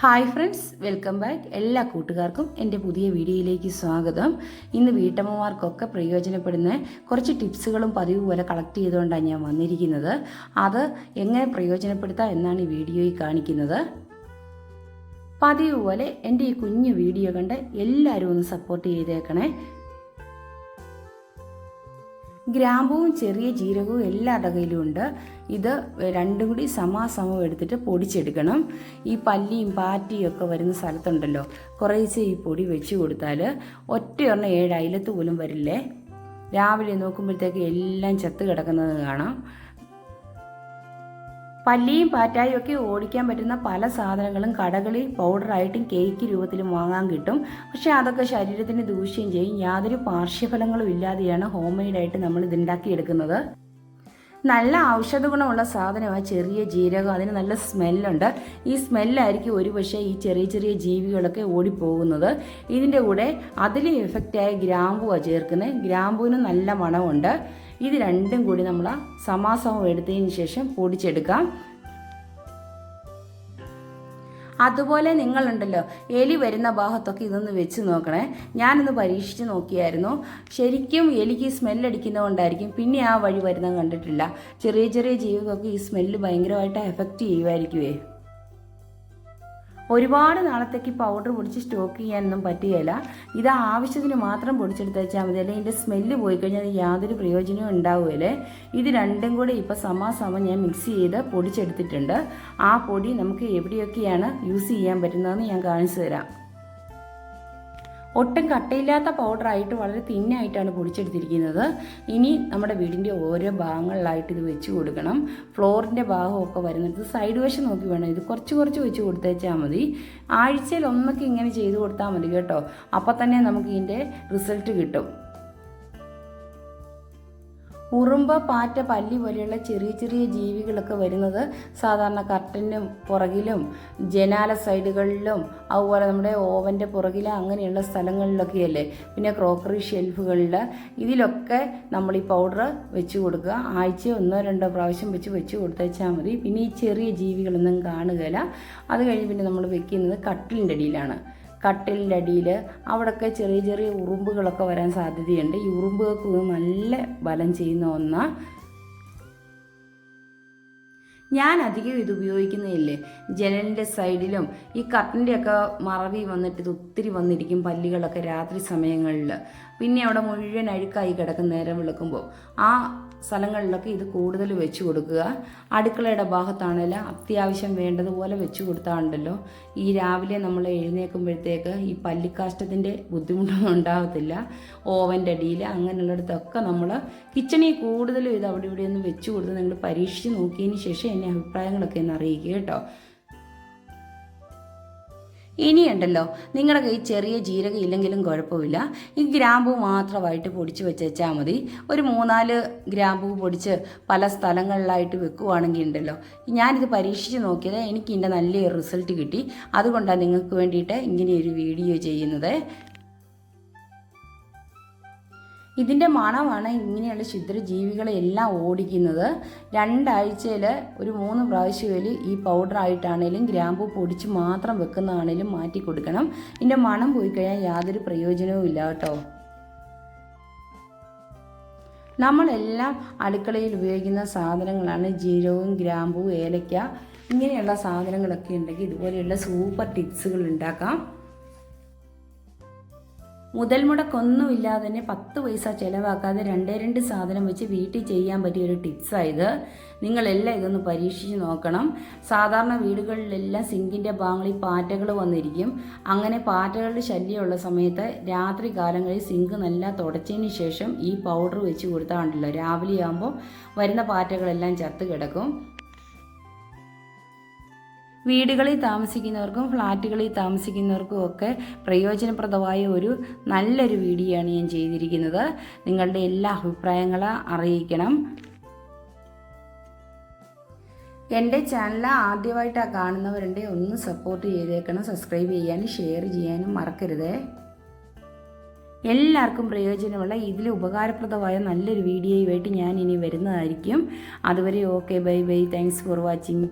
Hi friends welcome back എല്ലാ കൂട്ടുകാർക്കും എന്റെ പുതിയ വീഡിയോയിലേക്ക് സ്വാഗതം. ഇന്ന് വീട്ടമ്മമാർക്കൊക്കെ പ്രയോജനപ്പെടുന്ന കുറച്ച് ടിപ്സുകളും പതിവ് പോലെ കളക്ട് ചെയ്തുകൊണ്ടാണ് ഞാൻ വന്നിരിക്കുന്നത്. അത് എങ്ങനെ പ്രയോജനപ്പെടുത്താം എന്നാണ് ഈ വീഡിയോയിൽ കാണിക്കുന്നത്. പതിവ് പോലെ എന്റെ ഈ കുഞ്ഞു വീഡിയോ കണ്ട് എല്ലാവരും ഒന്ന് സപ്പോർട്ട് ചെയ്തേക്കണേ. ഗ്രാമ്പുവും ചെറിയ ജീരകവും എല്ലാവരുടെ കയ്യിലും ഉണ്ട്. ഇത് രണ്ടും കൂടി സമാസമം എടുത്തിട്ട് പൊടിച്ചെടുക്കണം. ഈ പല്ലിയും പാറ്റിയും ഒക്കെ വരുന്ന സ്ഥലത്തുണ്ടല്ലോ. കുറേശ്ശെ ഈ പൊടി വെച്ച് കൊടുത്താൽ ഒറ്റയൊരെണ്ണം ഏഴ് അയലത്ത് പോലും വരില്ലേ? രാവിലെ നോക്കുമ്പോഴത്തേക്ക് എല്ലാം ചത്ത് കിടക്കുന്നത് കാണാം. പല്ലിയും പാറ്റായും ഒക്കെ ഓടിക്കാൻ പറ്റുന്ന പല സാധനങ്ങളും കടകളിൽ പൗഡറായിട്ടും കേക്ക് രൂപത്തിലും വാങ്ങാൻ കിട്ടും. പക്ഷേ അതൊക്കെ ശരീരത്തിന് ദൂഷ്യം ചെയ്യും. യാതൊരു പാർശ്വഫലങ്ങളും ഇല്ലാതെയാണ് ഹോം മെയ്ഡായിട്ട് നമ്മൾ ഇതുണ്ടാക്കിയെടുക്കുന്നത് നല്ല ഔഷധ ഗുണമുള്ള സാധനമാണ് ചെറിയ ജീരകം. അതിന് നല്ല സ്മെല്ലുണ്ട്. ഈ സ്മെല്ലായിരിക്കും ഒരുപക്ഷെ ഈ ചെറിയ ചെറിയ ജീവികളൊക്കെ ഓടിപ്പോകുന്നത്. ഇതിന്റെ കൂടെ അതിൽ എഫക്റ്റായ ഗ്രാമ്പുവാണ് ചേർക്കുന്നത്. ഗ്രാമ്പുവിന് നല്ല മണമുണ്ട്. ഇത് രണ്ടും കൂടി നമ്മൾ സമാസവും എടുത്തതിന് ശേഷം പൊടിച്ചെടുക്കാം. അതുപോലെ നിങ്ങളുണ്ടല്ലോ എലി വരുന്ന ഭാഗത്തൊക്കെ ഇതൊന്ന് വെച്ച് നോക്കണേ. ഞാനൊന്ന് പരീക്ഷിച്ച് നോക്കിയായിരുന്നു. ശരിക്കും എലിക്ക് സ്മെല്ലടിക്കുന്നതുകൊണ്ടായിരിക്കും പിന്നെ ആ വഴി വരുന്നത് കണ്ടിട്ടില്ല. ചെറിയ ചെറിയ ജീവികൾക്ക് ഈ സ്മെല്ല് ഭയങ്കരമായിട്ട് എഫക്റ്റ് ചെയ്യുമായിരിക്കുമേ ഒരുപാട് നാളത്തേക്ക് പൗഡർ പൊടിച്ച് സ്റ്റോക്ക് ചെയ്യാനൊന്നും പറ്റുകയില്ല. ഇത് ആവശ്യത്തിന് മാത്രം പൊടിച്ചെടുത്ത് വെച്ചാൽ മതി. അല്ലെങ്കിൽ ഇതിന്റെ സ്മെല്ല് പോയി കഴിഞ്ഞാൽ യാതൊരു പ്രയോജനവും ഉണ്ടാവുകയില്ലേ ഇത് രണ്ടും കൂടി ഇപ്പോൾ സമാസമം ഞാൻ മിക്സ് ചെയ്ത് പൊടിച്ചെടുത്തിട്ടുണ്ട്. ആ പൊടി നമുക്ക് എവിടെയൊക്കെയാണ് യൂസ് ചെയ്യാൻ പറ്റുന്നതെന്ന് ഞാൻ കാണിച്ചു തരാം. ഒട്ടും കട്ടയില്ലാത്ത പൗഡറായിട്ട് വളരെ തിന്നായിട്ടാണ് പൊടിച്ചെടുത്തിരിക്കുന്നത്. ഇനി നമ്മുടെ വീടിന്റെ ഓരോ ഭാഗങ്ങളിലായിട്ട് ഇത് വെച്ച് കൊടുക്കണം. ഫ്ലോറിന്റെ ഭാഗമൊക്കെ വരുന്നത് സൈഡ് വശം നോക്കി വേണം. ഇത് കുറച്ച് കുറച്ച് വെച്ച് കൊടുത്തേച്ചാൽ മതി. ആഴ്ചയിൽ ഒന്നൊക്കെ ഇങ്ങനെ ചെയ്ത് കൊടുത്താൽ മതി കേട്ടോ. അപ്പോൾ തന്നെ നമുക്ക് ഇതിന്റെ റിസൾട്ട് കിട്ടും. ഉറുമ്പ് പാറ്റ പല്ലി പോലെയുള്ള ചെറിയ ചെറിയ ജീവികളൊക്കെ വരുന്നത് സാധാരണ കർട്ടനും പുറകിലും ജനാല സൈഡുകളിലും അതുപോലെ നമ്മുടെ ഓവന്റെ പുറകിലും അങ്ങനെയുള്ള സ്ഥലങ്ങളിലൊക്കെയല്ലേ. പിന്നെ ക്രോക്കറി ഷെൽഫുകളിൽ ഇതിലൊക്കെ നമ്മൾ ഈ പൗഡർ വെച്ച് കൊടുക്കുക. ആഴ്ച ഒന്നോ രണ്ടോ പ്രാവശ്യം വെച്ച് വെച്ച് കൊടുത്തേച്ചാൽ മതി. പിന്നെ ഈ ചെറിയ ജീവികളൊന്നും കാണുകയില്ല അത് കഴിഞ്ഞ് പിന്നെ നമ്മൾ വെക്കുന്നത് കട്ടിലിന്റെ അടിയിലാണ്. കട്ടിലിന്റെ അടിയിൽ അവിടെയൊക്കെ ചെറിയ ചെറിയ ഉറുമ്പുകളൊക്കെ വരാൻ സാധ്യതയുണ്ട്. ഈ ഉറുമ്പുകൾക്ക് നല്ല ബലം ചെയ്യുന്ന ഒന്നാണ് ഞാൻ അധികം ഇത് ഉപയോഗിക്കുന്നില്ലേ ജനലിന്റെ സൈഡിലും ഈ കട്ടിന്റെയൊക്കെ മറവി വന്നിട്ട് ഇത് ഒത്തിരി വന്നിരിക്കും പല്ലികളൊക്കെ രാത്രി സമയങ്ങളിൽ. പിന്നെ അവിടെ മുഴുവൻ അഴുക്കായി കിടക്കും നേരം വിളക്കുമ്പോൾ ആ സ്ഥലങ്ങളിലൊക്കെ ഇത് കൂടുതൽ വെച്ച് കൊടുക്കുക. അടുക്കളയുടെ ഭാഗത്താണെങ്കിൽ അത്യാവശ്യം വേണ്ടതുപോലെ വെച്ച് കൊടുത്താണ്ടല്ലോ. ഈ രാവിലെ നമ്മൾ എഴുന്നേൽക്കുമ്പോഴത്തേക്ക് ഈ പല്ലിക്കാഷ്ടത്തിന്റെ ബുദ്ധിമുട്ടൊന്നും ഉണ്ടാകത്തില്ല ഓവന്റെ അടിയിൽ അങ്ങനെയുള്ളിടത്തൊക്കെ നമ്മൾ കിച്ചണിൽ കൂടുതലും ഇത് അവിടെ ഇവിടെ ഒന്ന് വെച്ച് കൊടുത്ത് നിങ്ങൾ പരീക്ഷിച്ച് നോക്കിയതിന് ശേഷം എന്നെ അഭിപ്രായങ്ങളൊക്കെ ഒന്ന് അറിയിക്കുക കേട്ടോ. ഇനിയുണ്ടല്ലോ. നിങ്ങളുടെ കയ്യിൽ ചെറിയ ജീരകം ഇല്ലെങ്കിലും കുഴപ്പമില്ല. ഈ ഗ്രാമ്പൂ മാത്രമായിട്ട് പൊടിച്ച് വെച്ചാൽ മതി. ഒരു മൂന്നാൽ ഗ്രാമ്പൂ പൊടിച്ച് പല സ്ഥലങ്ങളിലായിട്ട് വെക്കുവാണെങ്കിൽ ഉണ്ടല്ലോ. ഞാനിത് പരീക്ഷിച്ച് നോക്കിയത് എനിക്ക് നല്ലൊരു റിസൾട്ട് കിട്ടി. അതുകൊണ്ടാണ് നിങ്ങൾക്ക് വേണ്ടിയിട്ട് ഇങ്ങനെയൊരു വീഡിയോ ചെയ്യുന്നത്. ഇതിന്റെ മണമാണ് ഇങ്ങനെയുള്ള ക്ഷുദ്രജീവികളെ എല്ലാം ഓടിക്കുന്നത്. രണ്ടാഴ്ചയിൽ ഒരു മൂന്ന് പ്രാവശ്യത്തിൽ ഈ പൗഡർ ആയിട്ടാണേലും ഗ്രാമ്പൂ പൊടിച്ച് മാത്രം വെക്കുന്നതാണേലും മാറ്റി കൊടുക്കണം. ഇതിന്റെ മണം പോയി കഴിഞ്ഞാൽ യാതൊരു പ്രയോജനവും ഇല്ല കേട്ടോ. നമ്മളെല്ലാം അടുക്കളയിൽ ഉപയോഗിക്കുന്ന സാധനങ്ങളാണ് ജീരകവും ഗ്രാമ്പു ഏലക്ക. ഇങ്ങനെയുള്ള സാധനങ്ങളൊക്കെ ഉണ്ടെങ്കിൽ ഇതുപോലെയുള്ള സൂപ്പർ ടിപ്സുകൾ ഉണ്ടാക്കാം. മുതൽ മുടക്കൊന്നുമില്ലാതെ തന്നെ പത്ത് പൈസ ചിലവാക്കാതെ രണ്ടേ രണ്ട് സാധനം വെച്ച് വീട്ടിൽ ചെയ്യാൻ പറ്റിയ ഒരു ടിപ്സായത് നിങ്ങളെല്ലാം ഇതൊന്ന് പരീക്ഷിച്ച് നോക്കണം. സാധാരണ വീടുകളിലെല്ലാം സിങ്കിന്റെ ഭാഗങ്ങളിൽ പാറ്റകൾ വന്നിരിക്കും. അങ്ങനെ പാറ്റകളുടെ ശല്യമുള്ള സമയത്ത് രാത്രി കാലങ്ങളിൽ സിങ്ക് നല്ല തുടച്ചതിന് ശേഷം ഈ പൗഡർ വെച്ച് കൊടുത്താൽ ഉണ്ടല്ലോ രാവിലെ ആകുമ്പോൾ വരുന്ന പാറ്റകളെല്ലാം ചത്ത് കിടക്കും. വീടുകളിൽ താമസിക്കുന്നവർക്കും ഫ്ലാറ്റുകളിൽ താമസിക്കുന്നവർക്കും ഒക്കെ പ്രയോജനപ്രദമായ ഒരു നല്ലൊരു വീഡിയോ ആണ് ഞാൻ ചെയ്തിരിക്കുന്നത്. നിങ്ങളുടെ എല്ലാ അഭിപ്രായങ്ങളും അറിയിക്കണം. എന്റെ ചാനൽ ആദ്യമായിട്ടാണ് കാണുന്നവരുണ്ടെങ്കിൽ ഒന്ന് സപ്പോർട്ട് ചെയ്തേക്കണം സബ്സ്ക്രൈബ് ചെയ്യാനും ഷെയർ ചെയ്യാനും മറക്കരുതേ. എല്ലാവർക്കും പ്രയോജനമുള്ള ഇതിൽ ഉപകാരപ്രദമായ നല്ലൊരു വീഡിയോയുമായിട്ട് ഞാൻ ഇനി വരുന്നതായിരിക്കും. അതുവരെ okay bye bye thanks for watching